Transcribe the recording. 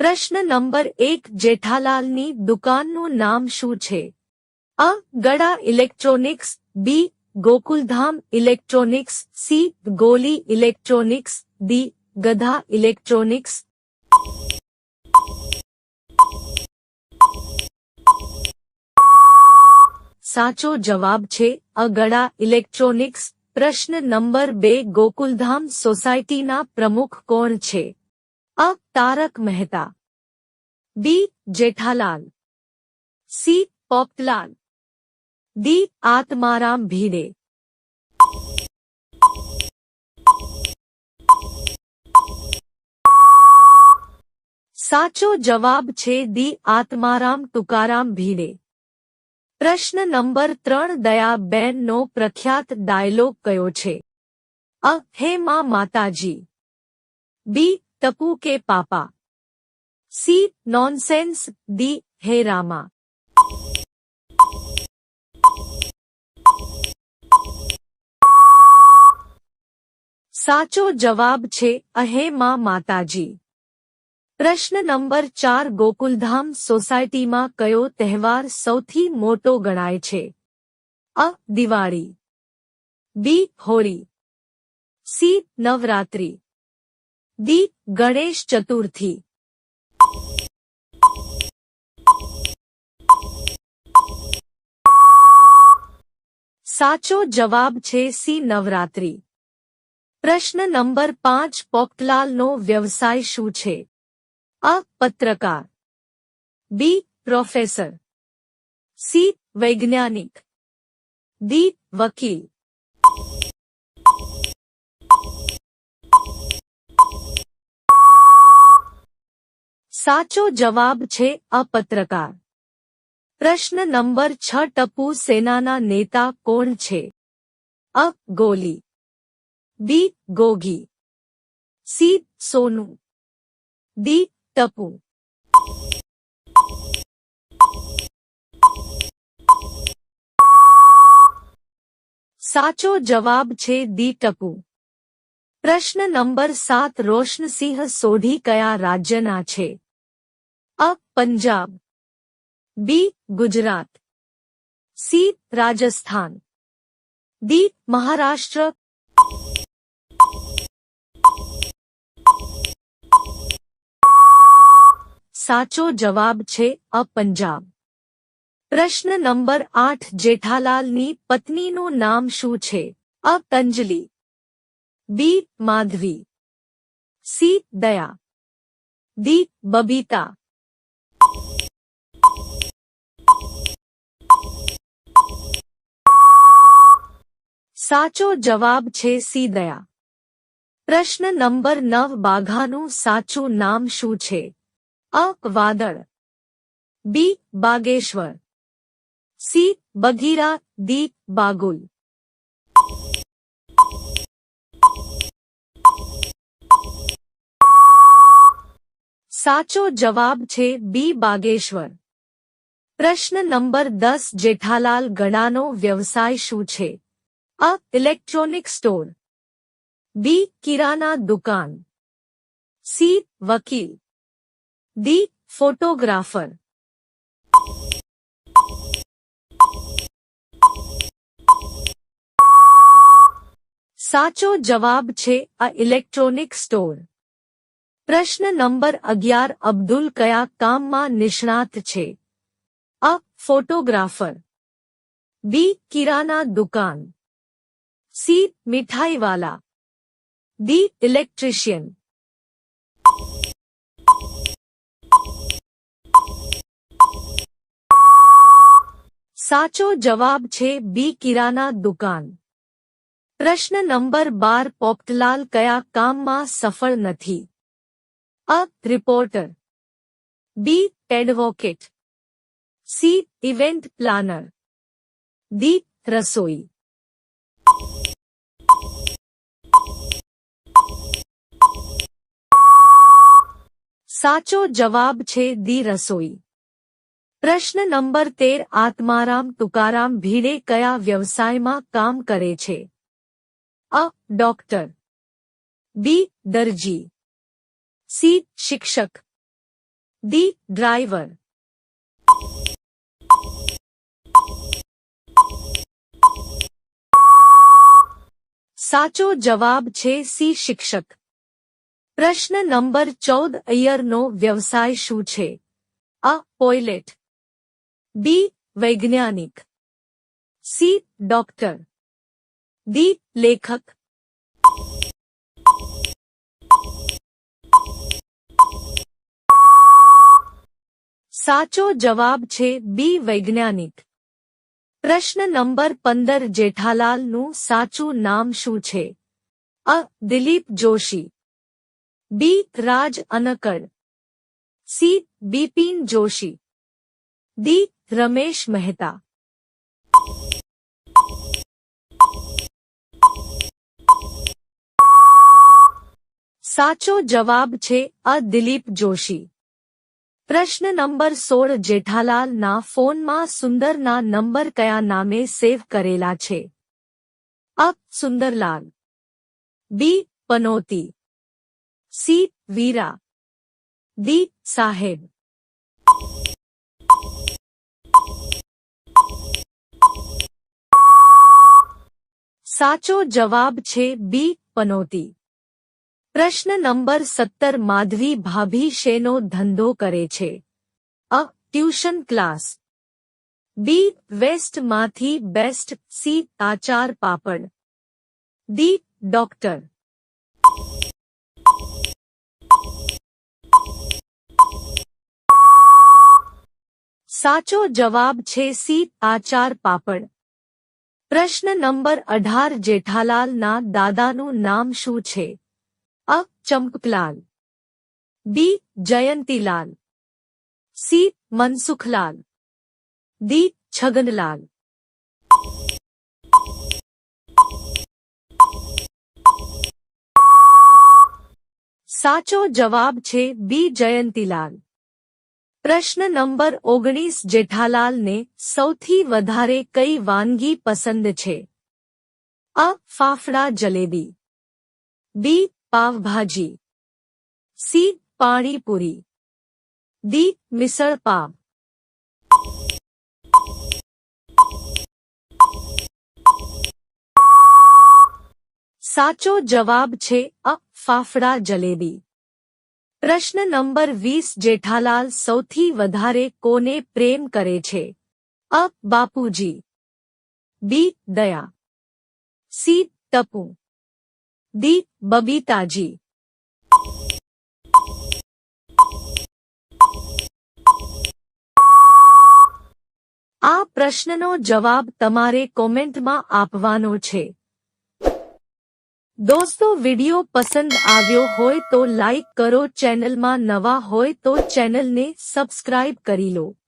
પ્રશ્ન નંબર એક જેઠાલાલની દુકાનનું નામ શું છે A Gada electronics B Gokuldham electronics C Goli electronics D Gadha electronics સાચો જવાબ છે અગડા ઇલેક્ટ્રોનિક્સ પ્રશ્ન નંબર બે ગોકુલધામ સોસાયટીના પ્રમુખ કોણ છે A Tarak Mehta B Jethalal C Popatlal D Atmaram Bhide साचो जवाब छे दी आत्माराम तुकाराम भीड़े प्रश्न नंबर त्रण दया बेन नो प्रख्यात डायलॉग कयो छे अ हे माँ माताजी बी ટપુ કે પાપા સી નોનસેન્સ ડી હે રામા સાચો જવાબ છે અહે માં માતાજી પ્રશ્ન નંબર ચાર ગોકુલધામ સોસાયટીમાં કયો તહેવાર સૌથી મોટો ગણાય છે A Diwali B Holi C Navratri D Ganesh Chaturthi साचो जवाब छे सी नवरात्रि प्रश्न नंबर पांच पोक्टलाल नो व्यवसाय शू छे अ पत्रकार बी प्रोफेसर सी वैज्ञानिक दी वकील સાચો જવાબ છે અપત્રકાર પ્રશ્ન નંબર છ ટપુ સેનાના નેતા કોણ છે A Goli B Gogi C Sonu D Tapu સાચો જવાબ છે દી ટપુ પ્રશ્ન નંબર સાત રોશનસિંહ સોઢી કયા રાજ્યના છે Punjab B Gujarat C Rajasthan D Maharashtra સાચો જવાબ છે અ પંજાબ પ્રશ્ન નંબર 8 જેઠાલાલ ની પત્ની નું નામ શું છે અ તંજલી બી માધવી સી દયા ડી બביતા સાચો જવાબ છે સી દયા પ્રશ્ન નંબર નવ બાઘાનું સાચું નામ શું છે અ વાદળ બી બાગેશ્વર સી બગીરા દી બાગુલ સાચો જવાબ છે બી બાગેશ્વર પ્રશ્ન નંબર દસ જેઠાલાલ ગણાનો વ્યવસાય શું છે अ इलेक्ट्रॉनिक स्टोर बी किराना दुकान सी वकील डी फोटोग्राफर साचो जवाब छे अ इलेक्ट्रॉनिक स्टोर प्रश्न नंबर अग्यार अब्दुल कया काम मा निष्णात छे अ फोटोग्राफर बी किराना दुकान सी मिठाई वाला डी इलेक्ट्रिशियन साचो जवाब छे बी किराना दुकान प्रश्न नंबर बार पोपटलाल कया काम मा सफल नथी A reporter B advocate C event planner D रसोई साचो जवाब छे दी रसोई प्रश्न नंबर तेर आत्माराम तुकाराम भिड़े कया व्यवसाय में काम करे छे? अ डॉक्टर बी दर्जी सी शिक्षक डी ड्राइवर साचो जवाब छे सी शिक्षक પ્રશ્ન નંબર ચૌદ અયરનો વ્યવસાય શું છે અ પોઇલેટ બી વૈજ્ઞાનિક સી ડોક્ટર દી લેખક સાચો જવાબ છે બી વૈજ્ઞાનિક પ્રશ્ન નંબર પંદર જેઠાલાલનું સાચું નામ શું છે A Dilip Joshi B Raj Anadkat C Bipin Joshi D Ramesh Mehta साचो जवाब छे अ दिलीप जोशी प्रश्न नंबर सोल जेठालाल ना फोन मा सुंदर ना नंबर कया नामे सेव करेला छे अ सुंदरलाल बी पनोती सी वीरा दी साहेब साचो जवाब छे बी पनौती प्रश्न नंबर सत्तर माधवी भाभी शेनो धंधो करे छे A tuition class B waste माथी बेस्ट सी आचार पापड़ दी डॉक्टर સાચો જવાબ છે સી આચાર પાપડ પ્રશ્ન નંબર અઢાર જેઠાલાલના દાદાનું નામ શું છે A Champaklal B Jayantilal C Mansukhlal D Chhaganlal સાચો જવાબ છે બી જયંતીલાલ प्रश्न नंबर 19 जठालाल ने સૌથી વધારે કઈ વાનગી પસંદ છે અ ફાફડા જલેબી બી पाव भाजी સી પાણીપુરી ડી મિસળ પાપ સાચો જવાબ છે અ ફાફડા જલેબી પ્રશ્ન નંબર વીસ જેઠાલાલ સૌથી વધારે કોને પ્રેમ કરે છે અ બાપુજી બી દયા સી તપુ દી બબીતાજી આ પ્રશ્નનો જવાબ તમારે કોમેન્ટમાં આપવાનો છે દોસ્તો વિડીયો પસંદ આવ્યો હોય તો લાઈક કરો ચેનલમાં નવા હોય તો ચેનલને સબસ્ક્રાઇબ કરી લો